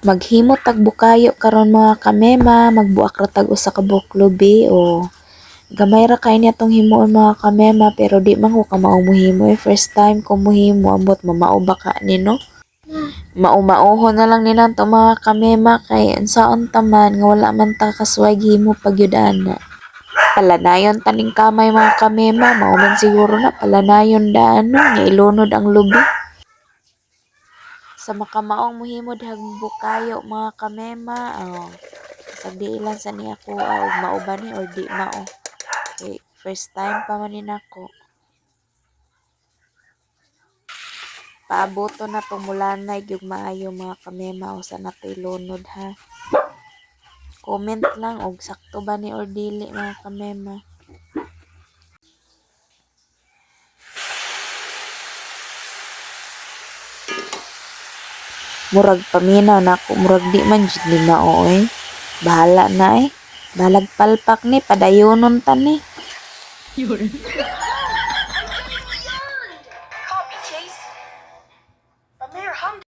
Maghimo tag bukayo karon mga kamema, magbuak ra tag usa ka buklubi o gamay ra kay niya tong himuon mga kamema pero di man ko ka mao muhimo eh. First time ko muhimo ambot mamao ba ka ni no? Maumauho na lang nila to mga kamema kay unsaon taman nga wala man ta kaswag himo pagyudana. Palanayon taning kamay mga kamema, mao man siguro na palanayon daan nga ilunod ang lubi. Sa makamaong muhimo dihang bukayo mga kamema, oh, sabi ilan sa niya ko ah, ug mao ba ni or di mao. Okay, first time pa man nako. Paaboto na tong mulanay yung maayo mga kamema o sa nato ilunod ha. Comment lang og sakto ba ni or dili mga kamema. Murag paminaw na ako, murag di man jud ni mao eh. Bahala na eh. Balag palpak ni, padayonon ta ni.